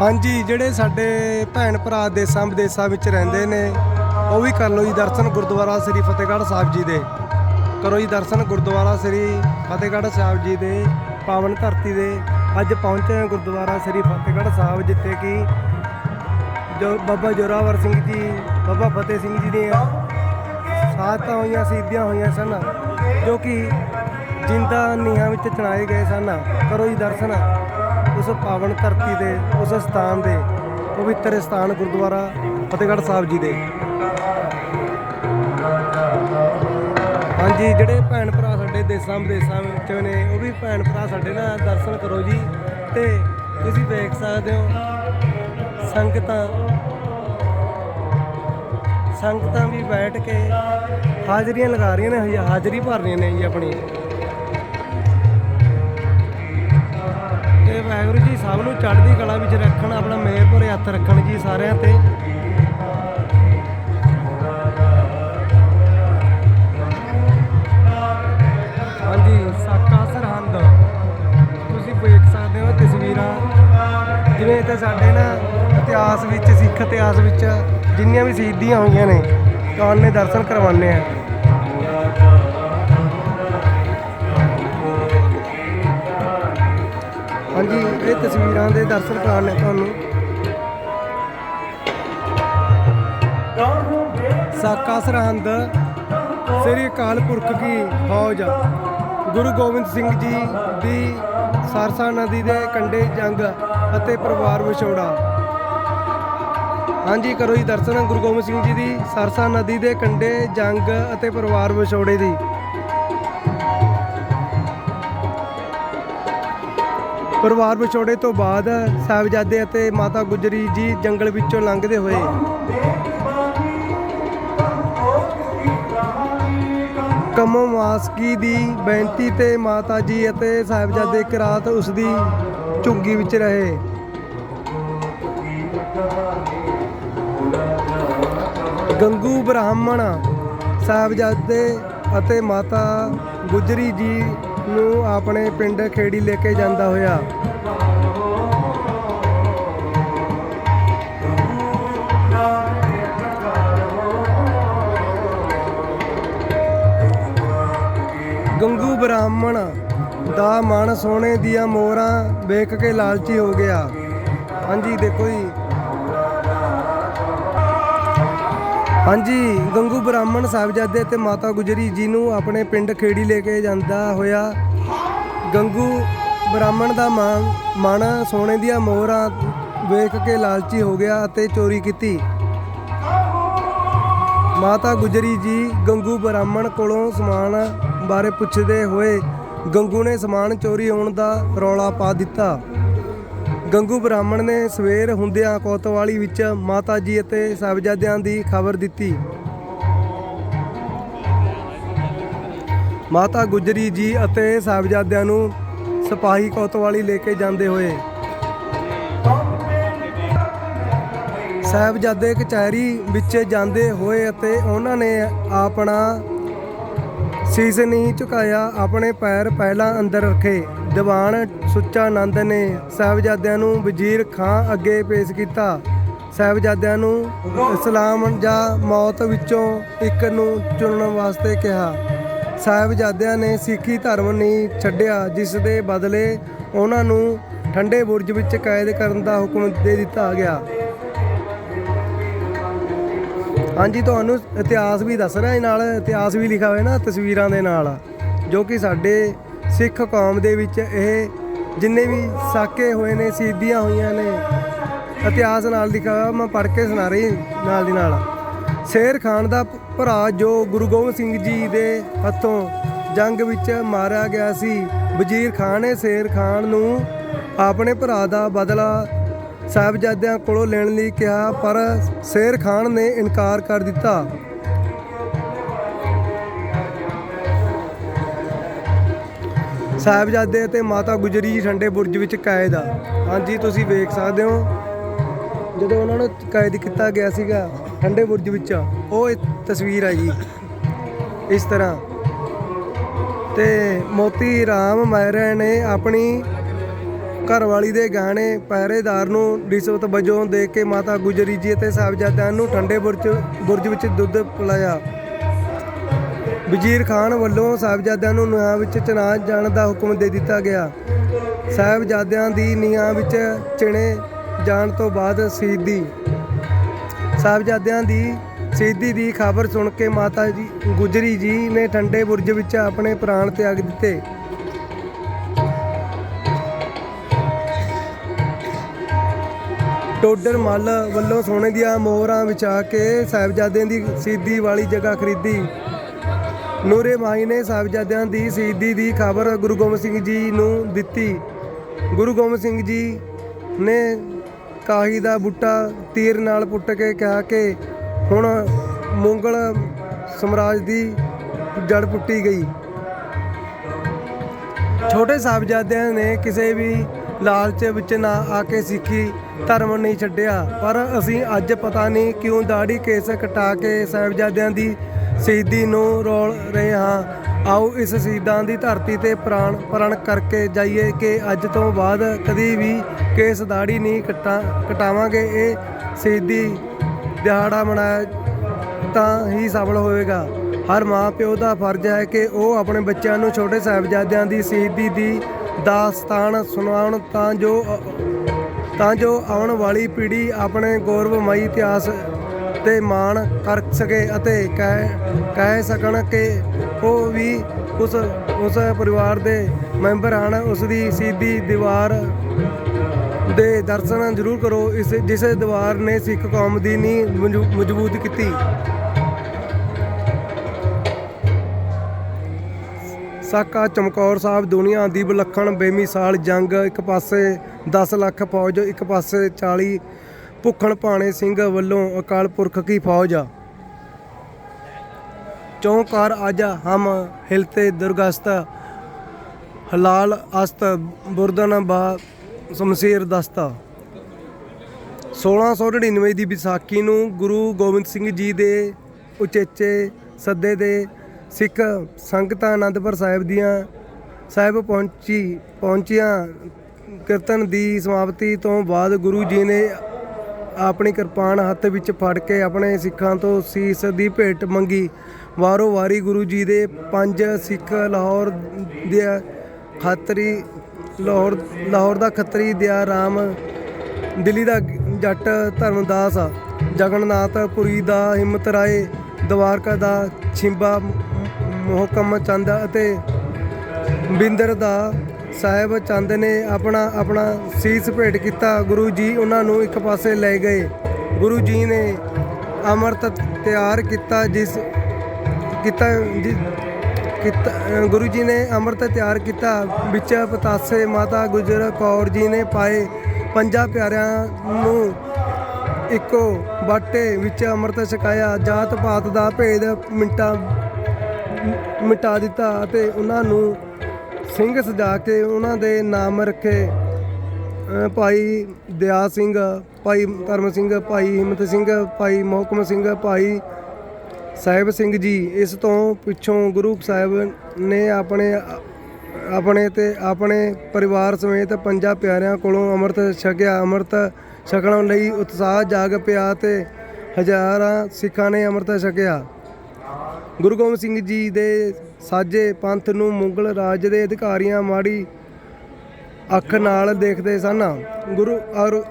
ਹਾਂਜੀ, ਜਿਹੜੇ ਸਾਡੇ ਭੈਣ ਭਰਾ ਦੇਸਾਂ ਵਿਦੇਸਾਂ ਵਿੱਚ ਰਹਿੰਦੇ ਨੇ, ਉਹ ਵੀ ਕਰ ਲਓ ਜੀ ਦਰਸ਼ਨ ਗੁਰਦੁਆਰਾ ਸ੍ਰੀ ਫਤਿਹਗੜ੍ਹ ਸਾਹਿਬ ਜੀ ਦੇ। ਕਰੋ ਜੀ ਦਰਸ਼ਨ ਗੁਰਦੁਆਰਾ ਸ੍ਰੀ ਫਤਿਹਗੜ੍ਹ ਸਾਹਿਬ ਜੀ ਦੇ, ਪਾਵਨ ਧਰਤੀ ਦੇ। ਅੱਜ ਪਹੁੰਚੇ ਹਾਂ ਗੁਰਦੁਆਰਾ ਸ੍ਰੀ ਫਤਿਹਗੜ੍ਹ ਸਾਹਿਬ, ਜਿੱਥੇ ਕਿ ਜੋ ਬਾਬਾ ਜੋਰਾਵਰ ਸਿੰਘ ਜੀ, ਬਾਬਾ ਫਤਿਹ ਸਿੰਘ ਜੀ ਦੀਆਂ ਸਾਥਾਂ ਹੋਈਆਂ ਸਿੱਧੀਆਂ ਹੋਈਆਂ ਸਨ, ਜੋ ਕਿ ਜਿੰਦਾ ਨੀਹਾਂ ਵਿੱਚ ਚਣਾਏ ਗਏ ਸਨ। ਕਰੋ ਜੀ ਦਰਸ਼ਨ। ਉਸ ਪਾਵਨ ਧਰਤੀ ਦੇ, ਉਸ ਸਥਾਨ ਦੇ, ਪਵਿੱਤਰ ਸਥਾਨ ਗੁਰਦੁਆਰਾ ਫਤਿਹਗੜ੍ਹ ਸਾਹਿਬ ਜੀ ਦੇ। ਹਾਂਜੀ, ਜਿਹੜੇ ਭੈਣ ਭਰਾ ਸਾਡੇ ਦੇਸਾਂ ਵਿਦੇਸਾਂ ਵਿੱਚ ਨੇ, ਉਹ ਵੀ ਭੈਣ ਭਰਾ ਸਾਡੇ ਨਾਲ ਦਰਸ਼ਨ ਕਰੋ ਜੀ ਤੇ ਤੁਸੀਂ ਵੇਖ ਸਕਦੇ ਹੋ ਸੰਗਤਾਂ ਸੰਗਤਾਂ ਵੀ ਬੈਠ ਕੇ ਹਾਜ਼ਰੀਆਂ ਲਗਾ ਰਹੀਆਂ ਨੇ, ਹਾਜ਼ਰੀ ਭਰ ਰਹੀਆਂ ਨੇ ਜੀ ਆਪਣੀ। ਵਾਹਿਗੁਰੂ ਜੀ, ਸਭ ਨੂੰ ਚੜ੍ਹਦੀ ਕਲਾ ਵਿੱਚ ਰੱਖਣ, ਆਪਣਾ ਮੇਰ ਭਰੇ ਹੱਥ ਰੱਖਣ ਜੀ ਸਾਰਿਆਂ ਤੇ। ਹਾਂਜੀ ਸਾਕਾ ਸਰਹੰਦ ਤੁਸੀਂ ਵੇਖ ਸਕਦੇ ਹੋ ਤਸਵੀਰਾਂ। ਜਿਵੇਂ ਤੇ ਸਾਡੇ ਨਾ ਇਤਿਹਾਸ ਵਿੱਚ, ਸਿੱਖ ਇਤਿਹਾਸ ਵਿੱਚ ਜਿੰਨੀਆਂ ਵੀ ਸ਼ਹੀਦੀਆਂ ਹੋਈਆਂ ਨੇ ਤਾਂ ਨੇ ਦਰਸ਼ਨ ਕਰਵਾਉਂਦੇ ਆ। ਤਸਵੀਰਾਂ ਦੇ ਦਰਸ਼ਨ ਕਰਾਉਣੇ ਤੁਹਾਨੂੰ। ਸਾਕਾ ਸਰਹੰਦ, ਸ੍ਰੀ ਅਕਾਲ ਪੁਰਖ ਕੀ ਫੌਜ। ਗੁਰੂ ਗੋਬਿੰਦ ਸਿੰਘ ਜੀ ਦੀ ਸਰਸਾ ਨਦੀ ਦੇ ਕੰਢੇ ਜੰਗ ਅਤੇ ਪਰਿਵਾਰ ਵਿਛੋੜਾ। ਹਾਂਜੀ, ਕਰੋ ਜੀ ਦਰਸ਼ਨ। ਗੁਰੂ ਗੋਬਿੰਦ ਸਿੰਘ ਜੀ ਦੀ ਸਰਸਾ ਨਦੀ ਦੇ ਕੰਢੇ ਜੰਗ ਅਤੇ ਪਰਿਵਾਰ ਵਿਛੋੜੇ ਦੀ। ਪਰਿਵਾਰ ਵਿਛੋੜੇ ਤੋਂ ਬਾਅਦ ਸਾਹਿਬਜ਼ਾਦੇ ਅਤੇ ਮਾਤਾ ਗੁਜਰੀ ਜੀ ਜੰਗਲ ਵਿੱਚੋਂ ਲੰਘਦੇ ਹੋਏ ਕਮੋ ਮਾਸਕੀ ਦੀ ਬੇਨਤੀ ਤੇ ਮਾਤਾ ਜੀ ਅਤੇ ਸਾਹਿਬਜ਼ਾਦੇ ਇੱਕ ਰਾਤ ਉਸ ਦੀ ਝੁੱਗੀ ਵਿੱਚ ਰਹੇ। ਗੰਗੂ ਬ੍ਰਾਹਮਣ, ਸਾਹਿਬਜ਼ਾਦੇ ਅਤੇ ਮਾਤਾ ਗੁਜਰੀ ਜੀ ਨੂੰ ਆਪਣੇ ਪਿੰਡ ਖੇੜੀ ਲੈ ਕੇ ਜਾਂਦਾ ਹੋਇਆ। ਗੰਗੂ ਬ੍ਰਾਹਮਣ ਦਾ ਮਨ ਸੋਨੇ ਦੀਆਂ ਮੋਹਰਾਂ ਵੇਖ ਕੇ ਲਾਲਚੀ ਹੋ ਗਿਆ। ਹਾਂਜੀ, ਦੇਖੋ ਜੀ। ਹਾਂਜੀ, ਗੰਗੂ ਬ੍ਰਾਹਮਣ ਸਾਹਿਬਜ਼ਾਦੇ ਤੇ ਮਾਤਾ ਗੁਜਰੀ ਜੀ ਨੂੰ ਆਪਣੇ ਪਿੰਡ ਖੇੜੀ ਲੈ ਕੇ ਜਾਂਦਾ ਹੋਇਆ ਗੰਗੂ ਬ੍ਰਾਹਮਣ ਦਾ ਮਨ ਮਨ ਸੋਨੇ ਦੀਆਂ ਮੋਹਰਾਂ ਵੇਖ ਕੇ ਲਾਲਚੀ ਹੋ ਗਿਆ ਅਤੇ ਚੋਰੀ ਕੀਤੀ। ਮਾਤਾ ਗੁਜਰੀ ਜੀ ਗੰਗੂ ਬ੍ਰਾਹਮਣ ਕੋਲੋਂ ਸਮਾਨ ਬਾਰੇ ਪੁੱਛਦੇ ਹੋਏ ਗੰਗੂ ਨੇ ਸਮਾਨ ਚੋਰੀ ਹੋਣ ਦਾ ਰੌਲਾ ਪਾ ਦਿੱਤਾ। ਗੰਗੂ ਬ੍ਰਾਹਮਣ ਨੇ ਸਵੇਰ ਹੁੰਦਿਆਂ ਕੋਤਵਾਲੀ ਵਿੱਚ ਮਾਤਾ ਜੀ ਅਤੇ ਸਾਹਿਬਜ਼ਾਦਿਆਂ ਦੀ ਖਬਰ ਦਿੱਤੀ। ਮਾਤਾ ਗੁਜਰੀ ਜੀ ਅਤੇ ਸਾਹਿਬਜ਼ਾਦਿਆਂ ਨੂੰ ਸਿਪਾਹੀ ਕੋਤਵਾਲੀ ਲੈ ਕੇ ਜਾਂਦੇ ਹੋਏ। ਸਾਹਿਬਜ਼ਾਦੇ ਕਚਹਿਰੀ ਵਿੱਚ ਜਾਂਦੇ ਹੋਏ ਅਤੇ ਉਹਨਾਂ ਨੇ ਆਪਣਾ ਸੀਸ ਨਹੀਂ ਝੁਕਾਇਆ, ਆਪਣੇ ਪੈਰ ਪਹਿਲਾਂ ਅੰਦਰ ਰੱਖੇ। ਦੀਵਾਨ ਸੁੱਚਾ ਆਨੰਦ ਨੇ ਸਾਹਿਬਜ਼ਾਦਿਆਂ ਨੂੰ ਵਜ਼ੀਰ ਖਾਂ ਅੱਗੇ ਪੇਸ਼ ਕੀਤਾ। ਸਾਹਿਬਜ਼ਾਦਿਆਂ ਨੂੰ ਇਸਲਾਮ ਜਾਂ ਮੌਤ ਵਿੱਚੋਂ ਇੱਕ ਨੂੰ ਚੁਣਨ ਵਾਸਤੇ ਕਿਹਾ। ਸਾਹਿਬਜ਼ਾਦਿਆਂ ਨੇ ਸਿੱਖੀ ਧਰਮ ਨਹੀਂ ਛੱਡਿਆ, ਜਿਸ ਦੇ ਬਦਲੇ ਉਹਨਾਂ ਨੂੰ ਠੰਡੇ ਬੁਰਜ ਵਿੱਚ ਕੈਦ ਕਰਨ ਦਾ ਹੁਕਮ ਦੇ ਦਿੱਤਾ ਗਿਆ। ਹਾਂਜੀ, ਤੁਹਾਨੂੰ ਇਤਿਹਾਸ ਵੀ ਦੱਸ ਰਿਹਾ, ਇਹ ਨਾਲ ਇਤਿਹਾਸ ਵੀ ਲਿਖਿਆ ਹੋਇਆ ਨਾ ਤਸਵੀਰਾਂ ਦੇ ਨਾਲ, ਜੋ ਕਿ ਸਾਡੇ ਸਿੱਖ ਕੌਮ ਦੇ ਵਿੱਚ ਇਹ ਜਿੰਨੇ ਵੀ ਸਾਕੇ ਹੋਏ ਨੇ, ਸ਼ਹੀਦੀਆਂ ਹੋਈਆਂ ਨੇ, ਇਤਿਹਾਸ ਨਾਲ ਲਿਖਿਆ ਮੈਂ ਪੜ੍ਹ ਕੇ ਸੁਣਾ ਰਹੀ ਨਾਲ ਦੀ ਨਾਲ। ਸ਼ੇਰ ਖਾਨ ਦਾ ਭਰਾ ਜੋ ਗੁਰੂ ਗੋਬਿੰਦ ਸਿੰਘ ਜੀ ਦੇ ਹੱਥੋਂ ਜੰਗ ਵਿੱਚ ਮਾਰਿਆ ਗਿਆ ਸੀ, ਵਜ਼ੀਰ ਖਾਨ ਨੇ ਸ਼ੇਰ ਖਾਨ ਨੂੰ ਆਪਣੇ ਭਰਾ ਦਾ ਬਦਲਾ ਸਾਹਿਬਜ਼ਾਦਿਆਂ ਕੋਲੋਂ ਲੈਣ ਲਈ ਕਿਹਾ, ਪਰ ਸ਼ੇਰ ਖਾਨ ਨੇ ਇਨਕਾਰ ਕਰ ਦਿੱਤਾ। ਸਾਹਿਬਜ਼ਾਦੇ ਅਤੇ ਮਾਤਾ ਗੁਜਰੀ ਜੀ ਠੰਡੇ ਬੁਰਜ ਵਿੱਚ ਕੈਦ ਆ। ਹਾਂਜੀ, ਤੁਸੀਂ ਵੇਖ ਸਕਦੇ ਹੋ। ਜਦੋਂ ਉਹਨਾਂ ਨੂੰ ਕੈਦ ਕੀਤਾ ਗਿਆ ਸੀਗਾ, ਠੰਡੇ ਬੁਰਜ ਵਿੱਚ, ਉਹ ਤਸਵੀਰ ਆ ਜੀ। ਇਸ ਤਰ੍ਹਾਂ। ਤੇ ਮੋਤੀ ਰਾਮ ਮਹਿਰੇ ਨੇ ਆਪਣੀ ਘਰਵਾਲੀ ਦੇ ਗਾਣੇ ਪਹਿਰੇਦਾਰ ਨੂੰ ਰਿਸ਼ਵਤ ਵਜੋਂ ਦੇ ਕੇ ਮਾਤਾ ਗੁਜਰੀ ਜੀ ਅਤੇ ਸਾਹਿਬਜ਼ਾਦਿਆਂ ਨੂੰ ਠੰਡੇ ਬੁਰਜ ਬੁਰਜ ਵਿੱਚ ਦੁੱਧ ਪਿਲਾਇਆ। ਵਜ਼ੀਰ ਖਾਨ ਵੱਲੋਂ ਸਾਹਿਬਜ਼ਾਦਿਆਂ ਨੂੰ ਨਿਆਂ ਵਿੱਚ ਚਨਾਹ ਜਾਣ ਦਾ ਹੁਕਮ ਦੇ ਦਿੱਤਾ ਗਿਆ। ਸਾਹਿਬਜ਼ਾਦਿਆਂ ਦੀ ਨਿਆਂ ਵਿੱਚ ਚਿਣੇ ਜਾਣ ਤੋਂ ਬਾਅਦ ਸ਼ਹੀਦੀ ਸਾਹਿਬਜ਼ਾਦਿਆਂ ਦੀ ਸ਼ਹੀਦੀ ਦੀ ਖਬਰ ਸੁਣ ਕੇ ਮਾਤਾ ਜੀ, ਗੁਜਰੀ ਜੀ ਨੇ ਠੰਡੇ ਬੁਰਜ ਵਿੱਚ ਆਪਣੇ ਪ੍ਰਾਣ ਤਿਆਗ ਦਿੱਤੇ। ਟੋਡਰ ਮੱਲ ਵੱਲੋਂ ਸੋਨੇ ਦੀਆਂ ਮੋਹਰਾਂ ਵਿਚਾ ਕੇ ਸਾਹਿਬਜ਼ਾਦਿਆਂ ਦੀ ਸ਼ਹੀਦੀ ਵਾਲੀ ਜਗ੍ਹਾ ਖਰੀਦੀ। ਨੂਰੇ ਮਾਈ ਨੇ ਸਾਹਿਬਜ਼ਾਦਿਆਂ ਦੀ ਸ਼ਹੀਦੀ ਦੀ ਖਬਰ ਗੁਰੂ ਗੋਬਿੰਦ ਸਿੰਘ ਜੀ ਨੂੰ ਦਿੱਤੀ। ਗੁਰੂ ਗੋਬਿੰਦ ਸਿੰਘ ਜੀ ਨੇ ਕਾਹੀ ਦਾ ਬੂਟਾ ਤੀਰ ਨਾਲ ਪੁੱਟ ਕੇ ਕਿਹਾ ਕਿ ਹੁਣ ਮੁਗਲ ਸਮਰਾਜ ਦੀ ਜੜ ਪੁੱਟੀ ਗਈ। ਛੋਟੇ ਸਾਹਿਬਜ਼ਾਦਿਆਂ ਨੇ ਕਿਸੇ ਵੀ ਲਾਲਚ ਵਿੱਚ ਨਾ ਆ ਕੇ ਸਿੱਖੀ, ਧਰਮ ਨਹੀਂ ਛੱਡਿਆ। ਪਰ ਅਸੀਂ ਅੱਜ ਪਤਾ ਨਹੀਂ ਕਿਉਂ ਦਾੜੀ ਕੇਸ ਕਟਾ ਕੇ ਸਾਹਿਬਜ਼ਾਦਿਆਂ ਦੀ ਸ਼ਹੀਦੀ ਨੂੰ ਰੋਲ ਰਹੇ ਹਾਂ। ਆਓ ਇਸ ਸ਼ਹੀਦਾਂ ਦੀ ਧਰਤੀ ਤੇ ਪ੍ਰਾਣ ਪ੍ਰਣ ਕਰਕੇ ਜਾਈਏ ਕਿ ਅੱਜ ਤੋਂ ਬਾਅਦ ਕਦੀ ਵੀ ਕੇਸ ਦਾੜੀ ਨਹੀਂ ਕਟਾ ਕਟਾਵਾਂਗੇ। ਇਹ ਸ਼ਹੀਦੀ ਦਿਹਾੜਾ ਮਨਾਇਆ ਤਾਂ ਹੀ ਸਫਲ ਹੋਵੇਗਾ। ਹਰ ਮਾਂ ਪਿਓ ਦਾ ਫਰਜ਼ ਹੈ ਕਿ ਉਹ ਆਪਣੇ ਬੱਚਿਆਂ ਨੂੰ ਛੋਟੇ ਸਾਹਿਬਜ਼ਾਦਿਆਂ ਦੀ ਸ਼ਹੀਦੀ ਦੀ ਦਾਸਤਾਨ ਸੁਣਾਉਣ ਤਾਂ ਜੋ ਤਾਂ ਜੋ ਆਉਣ ਵਾਲੀ ਪੀੜ੍ਹੀ ਆਪਣੇ ਗੌਰਵਮਈ ਇਤਿਹਾਸ ਤੇ ਮਾਣ ਕਰ ਸਕੇ ਅਤੇ ਕਹਿ ਕਹਿ ਸਕਣ ਕਿ ਉਹ ਵੀ ਉਸ ਉਸ ਪਰਿਵਾਰ ਦੇ ਮੈਂਬਰ ਹਨ। ਉਸ ਦੀ ਸ਼ਹੀਦੀ ਦੀਵਾਰ ਦੇ ਦਰਸ਼ਨ ਜ਼ਰੂਰ ਕਰੋ। ਇਸ, ਜਿਸ ਦੀਵਾਰ ਨੇ ਸਿੱਖ ਕੌਮ ਦੀ ਨੀਂਹ ਮਜ਼ਬੂ- ਮਜ਼ਬੂਤ ਕੀਤੀ। ਸਾਕਾ ਚਮਕੌਰ ਸਾਹਿਬ, ਦੁਨੀਆ ਦੀ ਵਿਲੱਖਣ ਬੇਮਿਸਾਲ ਜੰਗ। ਇੱਕ ਪਾਸੇ 10 ਲੱਖ ਫੌਜ, ਇੱਕ ਪਾਸੇ 40 ਭੁੱਖਣ ਭਾਣੇ ਸਿੰਘ ਵੱਲੋਂ ਅਕਾਲ ਪੁਰਖ ਕੀ ਫੌਜ ਚੌਂਕਾਰ ਅੱਜ ਹਮ ਹਿਲਤੇ ਦੁਰਗਸਤ, ਹਲਾਲ ਅਸਤ ਬੁਰਦਨ ਬਾ ਸ਼ਮਸ਼ੀਰ ਦਸਤਾ। 1699 ਦੀ ਵਿਸਾਖੀ ਨੂੰ ਗੁਰੂ ਗੋਬਿੰਦ ਸਿੰਘ ਜੀ ਦੇ ਉਚੇਚੇ ਸੱਦੇ ਦੇ ਸਿੱਖ ਸੰਗਤਾਂ ਆਨੰਦਪੁਰ ਸਾਹਿਬ ਦੀਆਂ ਸਾਹਿਬ ਪਹੁੰਚੀ ਪਹੁੰਚੀਆਂ ਕੀਰਤਨ ਦੀ ਸਮਾਪਤੀ ਤੋਂ ਬਾਅਦ ਗੁਰੂ ਜੀ ਨੇ ਆਪਣੀ ਕਿਰਪਾਨ ਹੱਥ ਵਿੱਚ ਫੜ ਕੇ ਆਪਣੇ ਸਿੱਖਾਂ ਤੋਂ ਸੀਸ ਦੀ ਭੇਟ ਮੰਗੀ। ਵਾਰੋ ਵਾਰੀ ਗੁਰੂ ਜੀ ਦੇ ਪੰਜ ਸਿੱਖ ਲਾਹੌਰ ਦੇ ਖੱਤਰੀ, ਲਾਹੌਰ ਲਾਹੌਰ ਦਾ ਖੱਤਰੀ ਦਿਆ ਰਾਮ, ਦਿੱਲੀ ਦਾ ਜੱਟ ਧਰਮਦਾਸ ਜਗਨਨਾਥ ਪੁਰੀ ਦਾ ਹਿੰਮਤ ਰਾਏ, ਦਵਾਰਕਾ ਦਾ ਛਿੰਬਾ ਮੁਹਕਮ ਚੰਦ ਅਤੇ ਬਿੰਦਰ ਦਾ ਸਾਹਿਬ ਚੰਦ ਨੇ ਆਪਣਾ ਆਪਣਾ ਸੀਸ ਭੇਟ ਕੀਤਾ। ਗੁਰੂ ਜੀ ਉਹਨਾਂ ਨੂੰ ਇੱਕ ਪਾਸੇ ਲੈ ਗਏ। ਗੁਰੂ ਜੀ ਨੇ ਅੰਮ੍ਰਿਤ ਤਿਆਰ ਕੀਤਾ, ਜਿਸ ਕੀਤਾ, ਜਿ- ਕੀਤਾ ਗੁਰੂ ਜੀ ਨੇ ਅੰਮ੍ਰਿਤ ਤਿਆਰ ਕੀਤਾ। ਵਿੱਚ ਪਤਾਸੇ ਮਾਤਾ ਗੁਜਰ ਕੌਰ ਜੀ ਨੇ ਪਾਏ। ਪੰਜਾਂ ਪਿਆਰਿਆਂ ਨੂੰ ਇੱਕੋ ਬਾਟੇ ਵਿੱਚ ਅੰਮ੍ਰਿਤ ਛਕਾਇਆ। ਜਾਤ ਪਾਤ ਦਾ ਭੇਦ ਮਿੰਟਾਂ, ਮਿਟਾ ਦਿੱਤਾ ਅਤੇ ਉਹਨਾਂ ਨੂੰ ਸਿੰਘ ਸਜਾ ਕੇ ਉਹਨਾਂ ਦੇ ਨਾਮ ਰੱਖੇ। ਭਾਈ ਦਿਆ ਸਿੰਘ, ਭਾਈ ਧਰਮ ਸਿੰਘ, ਭਾਈ ਹਿੰਮਤ ਸਿੰਘ, ਭਾਈ ਮੋਹਕਮ ਸਿੰਘ, ਭਾਈ ਸਾਹਿਬ ਸਿੰਘ ਜੀ, ਇਸ ਤੋਂ ਪਿੱਛੋਂ ਗੁਰੂ ਸਾਹਿਬ ਨੇ ਆਪਣੇ ਆਪਣੇ ਤੇ ਆਪਣੇ ਪਰਿਵਾਰ ਸਮੇਤ ਪੰਜਾਂ ਪਿਆਰਿਆਂ ਕੋਲੋਂ ਅੰਮ੍ਰਿਤ ਛਕਿਆ। ਅੰਮ੍ਰਿਤ ਛਕਣ ਲਈ ਉਤਸ਼ਾਹ ਜਾਗ ਪਿਆ ਤੇ ਹਜ਼ਾਰਾਂ ਸਿੱਖਾਂ ਨੇ ਅੰਮ੍ਰਿਤ ਛਕਿਆ। ਗੁਰੂ ਗੋਬਿੰਦ ਸਿੰਘ ਜੀ ਦੇ ਸਾਜੇ ਪੰਥ ਨੂੰ ਮੁਗਲ ਰਾਜ ਦੇ ਅਧਿਕਾਰੀਆਂ ਮਾੜੀ ਅੱਖ ਨਾਲ ਦੇਖਦੇ ਸਨ। ਗੁਰੂ ਔਰ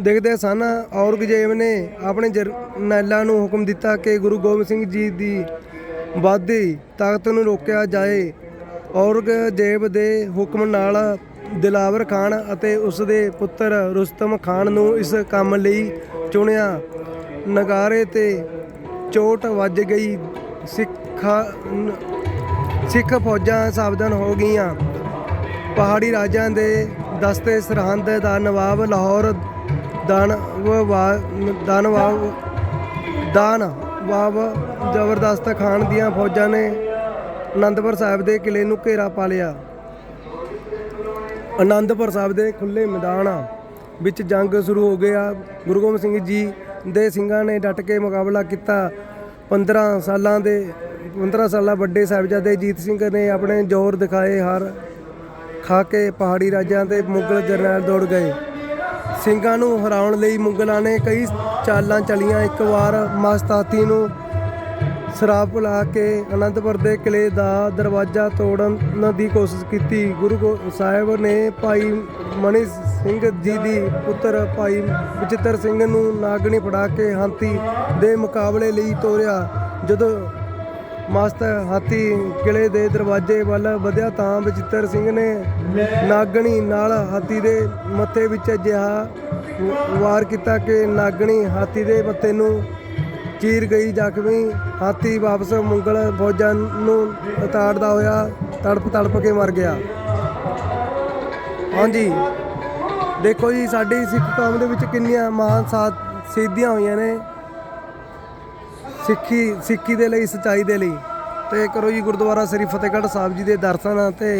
ਦੇਖਦੇ ਸਨ। ਔਰੰਗਜ਼ੇਬ ਨੇ ਆਪਣੇ ਜਰਨੈਲਾਂ ਨੂੰ ਹੁਕਮ ਦਿੱਤਾ ਕਿ ਗੁਰੂ ਗੋਬਿੰਦ ਸਿੰਘ ਜੀ ਦੀ ਵਾਧੀ ਤਾਕਤ ਨੂੰ ਰੋਕਿਆ ਜਾਏ। ਔਰੰਗਜ਼ੇਬ ਦੇ ਹੁਕਮ ਨਾਲ ਦਿਲਾਵਰ ਖਾਨ ਅਤੇ ਉਸ ਦੇ ਪੁੱਤਰ ਰੁਸਤਮ ਖਾਨ ਨੂੰ ਇਸ ਕੰਮ ਲਈ ਚੁਣਿਆ। ਨਗਾਰੇ ਤੇ ਚੋਟ ਵੱਜ ਗਈ। ਸਿੱਖ ਸਿੱਖ ਫੌਜਾਂ ਸਾਵਧਾਨ ਹੋ ਗਈਆਂ। ਪਹਾੜੀ ਰਾਜਾਂ ਦੇ ਦਸਤੇ ਸਰਹੰਦ ਦਾ ਨਵਾਬ ਲਾਹੌਰ ਦਾਨਵਾ ਦਾਨਵਾਬ ਦਾਨ ਬਾਬ ਜ਼ਬਰਦਸਤ ਖਾਨ ਦੀਆਂ ਫੌਜਾਂ ਨੇ ਅਨੰਦਪੁਰ ਸਾਹਿਬ ਦੇ ਕਿਲੇ ਨੂੰ ਘੇਰਾ ਪਾ ਲਿਆ। ਅਨੰਦਪੁਰ ਸਾਹਿਬ ਦੇ ਖੁੱਲੇ ਮੈਦਾਨ ਵਿੱਚ ਜੰਗ ਸ਼ੁਰੂ ਹੋ ਗਿਆ। ਗੁਰੂ ਗੋਬਿੰਦ ਸਿੰਘ ਜੀ ਦੇ ਸਿੰਘਾਂ ਨੇ ਡਟ ਕੇ ਮੁਕਾਬਲਾ ਕੀਤਾ। 15 ਸਾਲਾਂ ਦੇ 15 ਸਾਲਾਂ ਵੱਡੇ ਸਾਹਿਬਜ਼ਾਦੇ ਜੀਤ ਸਿੰਘ ਨੇ ਆਪਣੇ ਜ਼ੋਰ ਦਿਖਾਏ ਹਾਰ, ਖਾ ਕੇ ਪਹਾੜੀ ਰਾਜਾਂ ਤੇ ਮੁਗਲ ਜਰਨੈਲ ਦੌੜ ਗਏ। ਸਿੰਘਾਂ ਨੂੰ ਹਰਾਉਣ ਲਈ ਮੁਗਲਾਂ ਨੇ ਕਈ ਚਾਲਾਂ ਚਲੀਆਂ। ਇੱਕ ਵਾਰ ਮਸਤਾਤੀ ਨੂੰ ਸ਼ਰਾਬ ਪਿਲਾ ਕੇ ਅਨੰਦਪੁਰ ਦੇ ਕਿਲੇ ਦਾ ਦਰਵਾਜ਼ਾ ਤੋੜਨ ਦੀ ਕੋਸ਼ਿਸ਼ ਕੀਤੀ। ਗੁਰੂ ਗੋ- ਸਾਹਿਬ ਨੇ ਭਾਈ ਮਣੀ ਸਿੰਘ ਜੀ ਦੀ ਪੁੱਤਰ ਭਾਈ ਬਚਿੱਤਰ ਸਿੰਘ ਨੂੰ ਨਾਗਣੀ ਫੜਾ ਕੇ ਹਾਥੀ ਦੇ ਮੁਕਾਬਲੇ ਲਈ ਤੋਰਿਆ। ਜਦੋਂ ਮਸਤ ਹਾਥੀ ਕਿਲੇ ਦੇ ਦਰਵਾਜ਼ੇ ਵੱਲ ਵਧਿਆ ਤਾਂ ਬਚਿੱਤਰ ਸਿੰਘ ਨੇ ਨਾਗਣੀ ਨਾਲ ਹਾਥੀ ਦੇ ਮੱਥੇ ਵਿੱਚ ਅਜਿਹਾ ਵਾਰ ਕੀਤਾ ਕਿ ਨਾਗਣੀ ਹਾਥੀ ਦੇ ਮੱਥੇ ਨੂੰ ਚੀਰ ਗਈ। ਜ਼ਖਮੀ ਹਾਥੀ ਵਾਪਸ ਮੁਗਲ ਫੌਜਾਂ ਨੂੰ ਉਤਾੜਦਾ ਹੋਇਆ ਤੜਪ ਤੜਪ ਕੇ ਮਰ ਗਿਆ। ਹਾਂਜੀ। ਦੇਖੋ ਜੀ, ਸਾਡੀ ਸਿੱਖ ਕੌਮ ਦੇ ਵਿੱਚ ਕਿੰਨੀਆਂ ਮਹਾਨ ਸਾਧ, ਸਿੱਧੀਆਂ ਹੋਈਆਂ ਨੇ। ਸਿੱਖੀ ਸਿੱਖੀ ਦੇ ਲਈ, ਸਚਾਈ ਦੇ ਲਈ। ਤੇ ਕਰੋ ਜੀ, ਗੁਰਦੁਆਰਾ ਸ੍ਰੀ ਫਤਿਹਗੜ੍ਹ ਸਾਹਿਬ ਜੀ ਦੇ ਦਰਸ਼ਨ ਤੇ